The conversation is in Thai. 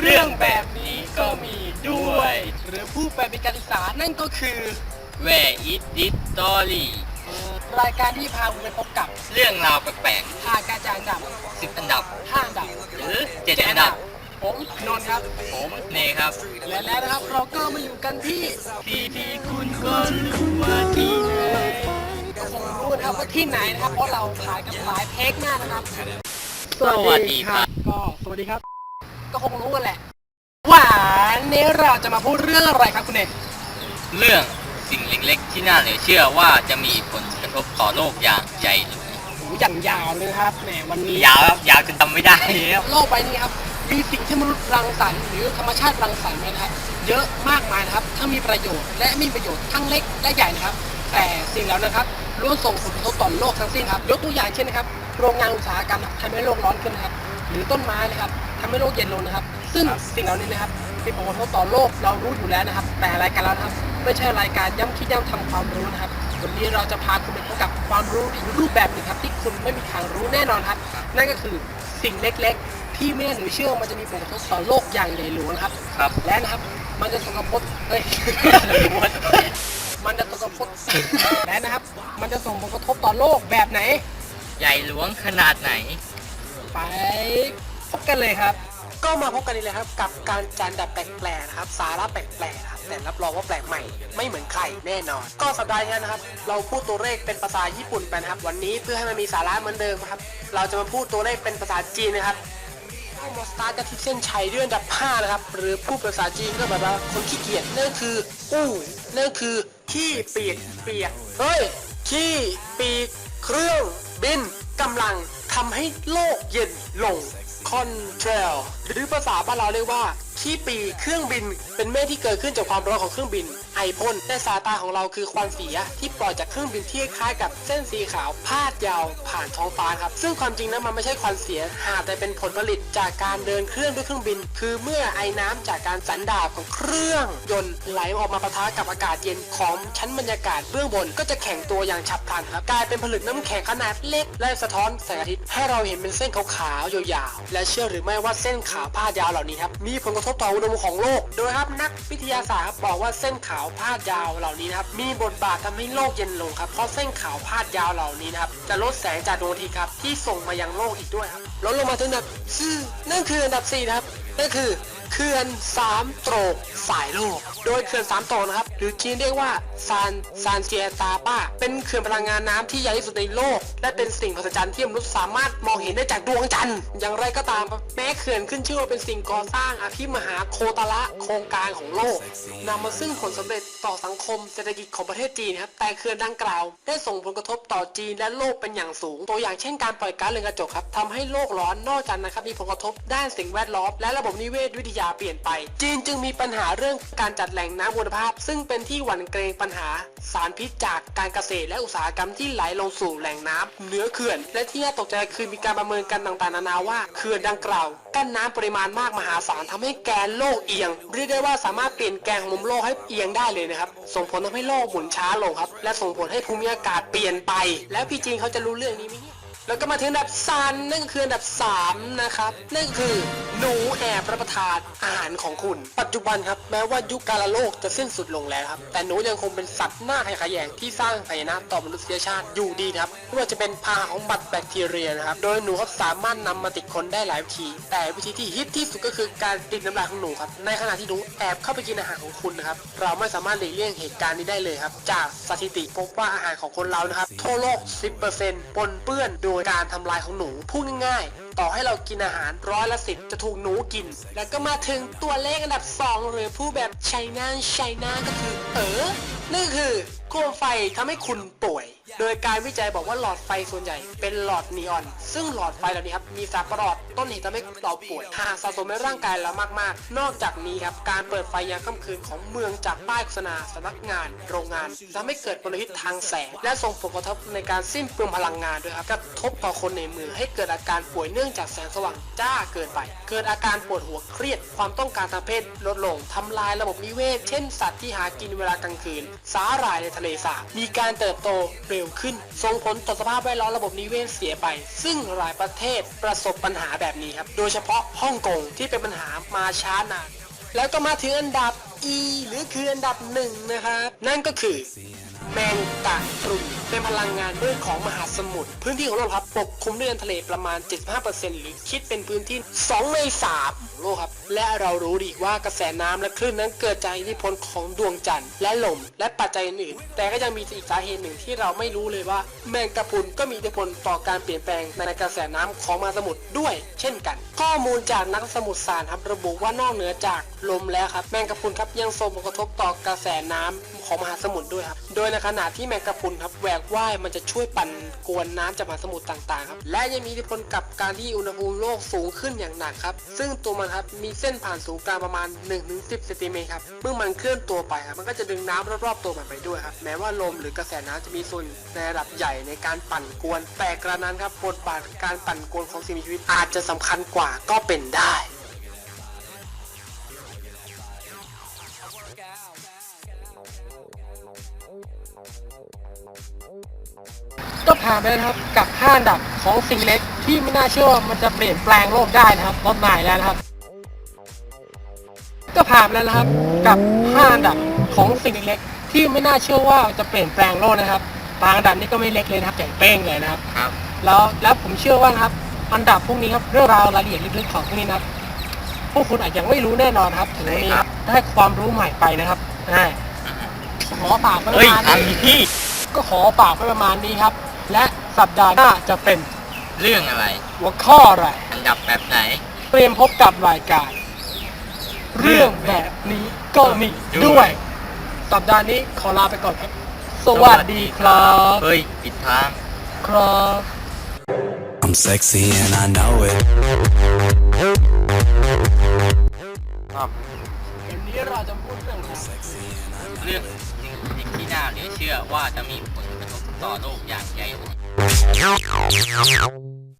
เรื่องแบบนี้ก็มีด้วย หรือผู้แปลเป็นการศึกษานั่นก็คือ Where is this story รายการที่พาคุณไปพบกับเรื่องราวแปลกทางการจานดับๆสิบอันดับ ห้าอันดับหรือเจ็ดอันดับ ผมนนท์ครับ ผมเนครับ และแล้วนะครับเราก็มาอยู่กันที่ที่ที่คุณก็รู้ว่าที่ไหนก็คงรู้นะครับว่าที่ไหนนะครับ เพราะเราถ่ายกันหลายเทคหน้านะครับ สวัสดีครับ ก็สวัสดีครับ ก็คงรู้กันแหละว่านี้เราจะมาพูดเรื่องอะไรครับคุณเอกเรื่องสิ่งเล็กๆที่น่าเหลือเชื่อว่าจะมีผลกระทบต่อโลกอย่างใหญ่หลวงโอ้โหอย่างยาวเลยนะครับแหมวันนี้ยาวครับยาวจนจำไม่ได้แล้วโลกใบนี้ครับมีสิ่งที่มนุษย์รังสรรค์หรือธรรมชาติรังสรรค์ไว้นะครับเยอะมากมายนะครับทั้งมีประโยชน์และไม่มีประโยชน์ทั้งเล็กและใหญ่นะครับ แต่สิ่งเหล่านั้นครับล้วนส่งผลกระทบต่อโลกทั้งสิ้นครับยกตัวอย่างเช่นนะครับโรงงานอุตสาหกรรมทำให้โลกร้อนขึ้นนะครับ หรือต้นไม้นะครับทำให้โลกเย็นลงนะครับ ซึ่งสิ่งเหล่านี้นะครับมีผลกระทบต่อโลกเรารู้อยู่แล้วนะครับ แต่รายการเรานะครับ ไม่ใช่รายการย้ำคิดย้ำทำความรู้นะครับวันนี้เราจะพาคุณไปพบกับความรู้อีกรูปแบบหนึ่งครับ ที่คุณไม่มีทางรู้แน่นอนครับ นั่นก็คือสิ่งเล็กๆ ที่ไม่น่าหรือเชื่อว่ามันจะมีผลกระทบต่อโลกอย่างใหญ่หลวงนะครับ ครับและนะครับมันจะส่งผลเฮ้ยมันจะส่งผลและนะครับ มันจะส่งผลกระทบต่อโลกแบบไหน ใหญ่หลวงขนาดไหน ไปพบกันเลยครับ ก็มาพบกันนี่เลยครับกับการจานดับแปลกๆนะครับสาระแปลกๆนะครับแต่รับรองว่าแปลกใหม่ ไม่เหมือนใครแน่นอน ก็สัปดาห์นี้นะครับเราพูดตัวเลขเป็นภาษาญี่ปุ่นไปนะครับวันนี้เพื่อให้มันมีสาระเหมือนเดิมครับ เราจะมาพูดตัวเลขเป็นภาษาจีนนะครับก็มาสตาร์ทกันที่เส้นชัยด้วยอันดับ5นะครับหรือพูดภาษาจีนก็แบบว่าคนขี้เกียจนั่นคือ อู้นั่นคือขี้เปียกเปียกเฮ้ยขี้ปีกเคำให้โลกเย็นลงคอนเทรลหรือภาษาบ้านเราเรียกว่าขี้ปีเครื่องบินเป็นเมฆที่เกิดขึ้นจากความร้อนของเครื่องบิน อพ่นในสายตาของเราคือควันเสียที่ปล่อยจากเครื่องบินที่คล้ายกับเส้นสีขาวพาดยาวผ่านท้องฟ้าครับ ซึ่งความจริงนั้นมันไม่ใช่ควันเสีย หากแต่เป็นผลผลิตจากการเดินเครื่องด้วยเครื่องบิน คือเมื่อไอน้ำจากการสันดาบของเครื่องยนต์ไหลออกมาปะทะกับอากาศเย็นของชั้นบรรยากาศเบื้องบนก็จะแข็งตัวอย่างฉับพลันครับกลายเป็นผลึกน้ำแข็งขนาดเล็กและสะท้อนแสงอาทิตย์ให้เราเห็นเป็นเส้นขาวๆยาวๆและเชื่อหรือไม่ว่าเส้นขาวพาดยาวเหล่านี้ครับมีผลกระทบต่ออุณหภูมิของโลก โดยครับนักวิทยาศาสตร์บอกว่าเส้นขาวพาดยาวเหล่านี้นะครับมีบทบาททำให้โลกเย็นลงครับเพราะเส้นขาวพาดยาวเหล่านี้นะครับจะลดแสงจากดวงอาทิตย์ครับที่ส่งมายังโลกอีกด้วยครับลดลงมาถึงอันดับสี่นั่นคืออันดับสี่นะครับนั่นคือเขื่อนสามโตรกสายโลก โดยเขื่อนสามโตรกนะครับ หรือจีนเรียกว่าซานซานเซียตาป้า เป็นเขื่อนพลังงานน้ำที่ใหญ่ที่สุดในโลก และเป็นสิ่งมหัศจรรย์ที่มนุษย์สามารถมองเห็นได้จากดวงจันทร์ อย่างไรก็ตามแม้เขื่อนขึ้นชื่อว่าเป็นสิ่งก่อสร้างอภิมหาโคตระโครงการของโลกนำมาซึ่งผลสำเร็จต่อสังคมเศรษฐกิจของประเทศจีนครับ แต่เขื่อนดังกล่าวได้ส่งผลกระทบต่อจีนและโลกเป็นอย่างสูง ตัวอย่างเช่นการปล่อยก๊าซเรือนกระจกครับทำให้โลกร้อนนอกจากนั้นครับมีผลกระทบด้านสิ่งแวดล้อมและระบบนิเวศวิทยาเปลี่ยนไป จีนจึงมีปัญหาเรื่องการจัดแหล่งน้ำคุณภาพ ซึ่งเป็นที่หวั่นเกรงปัญหา สารพิษจากการเกษตรและอุตสาหกรรมที่ไหลลงสู่แหล่งน้ำเหนือเขื่อน และที่น่าตกใจคือมีการประเมินกันต่างๆนานาว่าเขื่อนดังกล่าว กั้นน้ำปริมาณมากมหาศาลทำให้แกนโลกเอียง เรียกได้ว่าสามารถเปลี่ยนแกนของมุมโลกให้เอียงได้เลยนะครับส่งผลทำให้โลกหมุนช้าลงครับ และส่งผลให้ภูมิอากาศเปลี่ยนไป แล้วพี่จีนเขาจะรู้เรื่องนี้ไหมเนี่ย แล้วก็มาถึงอันดับซันนั่นก็คืออันดับ3นะครับนั่นก็คือหนูแอบรับประทานอาหารของคุณ ปัจจุบันครับแม้ว่ายุคกาลโลกจะสิ้นสุดลงแล้วครับแต่หนูยังคงเป็นสัตว์หน้าขยงที่สร้างพยนะต่อมนุษยชาติอยู่ดีครับไม่ว่าจะเป็นพาของบัตรแบคทีเรียนะครับโดยหนูครับสามารถนำมาติดคนได้หลายวิธี แต่วิธีที่ฮิตที่สุดก็คือการติดน้ำลายของหนูครับในขณะที่หนูแอบเข้าไปกินอาหารของคุณนะครับเราไม่สามารถหลีกเลี่ยงเหตุการณ์นี้ได้เลยครับจากสถิติพบว่าอาหารของคนเรานะครับทั่วโลก 10%ปนเปื้อนโดยการทำลายของหนู พูดง่ายๆ ต่อให้เรากินอาหารร้อยละสิบจะถูกหนูกิน แล้วก็มาถึงตัวเลขอันดับ 2 หรือผู้แบบไชน่าไชน่าก็คือเออนั่นคือ โคมไฟทำให้คุณป่วย โดยการวิจัยบอกว่าหลอดไฟส่วนใหญ่เป็นหลอดนีออน ซึ่งหลอดไฟเหล่านี้ครับมีสารประหลอดต้นเหตุทำให้เราป่วยหากสะสมในร่างกายเรามากๆ นอกจากนี้ครับการเปิดไฟยามค่ำคืนของเมืองจากป้ายโฆษณาสำนักงาน โรงงานทำให้เกิดมลพิษทางแสง และส่งผลกระทบในการสิ้นเปลืองพลังงานด้วยครับกระทบต่อคนในเมืองให้เกิดอาการป่วยเนื่องจากแสงสว่างจ้าเกินไป เกิดอาการปวดหัวเครียด ความต้องการทางเพศลดลงทำลายระบบนิเวศ เช่นสัตว์ที่หากินเวลากลางคืน สาหร่ายในทะเลทะเลสาบมีการเติบโตเร็วขึ้น ส่งผลต่อสภาพแวดล้อมระบบนิเวศเสียไป ซึ่งหลายประเทศประสบปัญหาแบบนี้ครับ โดยเฉพาะฮ่องกงที่เป็นปัญหามาช้านาน แล้วก็มาถึงอันดับ E หรือคืออันดับหนึ่งนะครับ นั่นก็คือ แมงกะพรุนเป็นพลังงานมืดของมหาสมุทรพื้นที่ของโลกครับปกคลุมด้วยน้ำทะเลประมาณ 75%หรือคิดเป็นพื้นที่ 2 ใน 3 ของโลกครับ และเรารู้ดีว่ากระแสน้ำและคลื่นนั้นเกิดจากอิทธิพลของดวงจันทร์และลมและปัจจัยอื่นๆแต่ก็ยังมีอีกสาเหตุหนึ่งที่เราไม่รู้เลยว่า แมงกะพรุนก็มีอิทธิพลต่อการเปลี่ยนแปลงในกระแสน้ำของมหาสมุทรด้วย เช่นกัน ข้อมูลจากนักสมุทรศาสตร์ครับระบุว่านอกเหนือจากลมแล้วครับแมงกะพรุนครับยังส่งผลกระทบต่อกระแสน้ำของมหาสมุทรด้วยครับโดยในขณะที่แมงกะพรุนครับแหวกว่ายมันจะช่วยปั่นกวนน้ำจากมหาสมุทรต่างๆครับและยังมีอิทธิพลกับการที่อุณหภูมิโลกสูงขึ้นอย่างหนักครับซึ่งตัวมันครับมีเส้นผ่านศูนย์กลางประมาณ 1-10เซนติเมตรครับเมื่อมันเคลื่อนตัวไปครับมันก็จะดึงน้ำรอบๆตัวมันไปด้วยครับแม้ว่าลมหรือกระแสน้ำจะมีส่วนในระดับใหญ่ในการปั่นกวน แต่กระนั้นครับบทบาทการปั่นกวนของสิ่งมีชีวิตอาจจะสำคัญกว่าก็เป็นได้ ผ่านไปแล้วนะครับกับ5อันดับของสิ่งเล็กที่ไม่น่าเชื่อว่ามันจะเปลี่ยนแปลงโลกได้นะครับรถใหม่แล้วนะครับ ก็ผ่านไปแล้วนะครับกับ5อันดับของสิ่งเล็กที่ไม่น่าเชื่อว่าจะเปลี่ยนแปลงโลกนะครับบางอันดับนี้ก็ไม่เล็กเลยนะครับใหญ่เป้งเลยนะครับ ครับ แล้วแล้วผมเชื่อว่านะครับอันดับพวกนี้ครับเรื่องราวรายละเอียดลึกๆของพวกนี้นะครับพวกคุณอาจจะไม่รู้แน่นอนครับถึงวันนี้ครับได้ความรู้ใหม่ไปนะครับอ่าขอฝากไว้ปเฮ้ยระมาณอันนี้นี้ก็ขอฝากไว้ประมาณนี้ครับ และสัปดาห์หน้าจะเป็นเรื่องอะไร หัวข้ออะไร อันดับแบบไหน เตรียมพบกับรายการ เรื่องแบบนี้ก็มีด้วย สัปดาห์นี้ขอลาไปก่อนครับ สวัสดีครับ เฮ้ย ปิดทาง ครับ I'm sexy and I know it. วันนี้เราจะพูดเรื่องของ เรื่องสิ่งที่น่าเหลือเชื่อว่าจะมีผลกระทบ ต่อโลกอย่างใหญ่หลว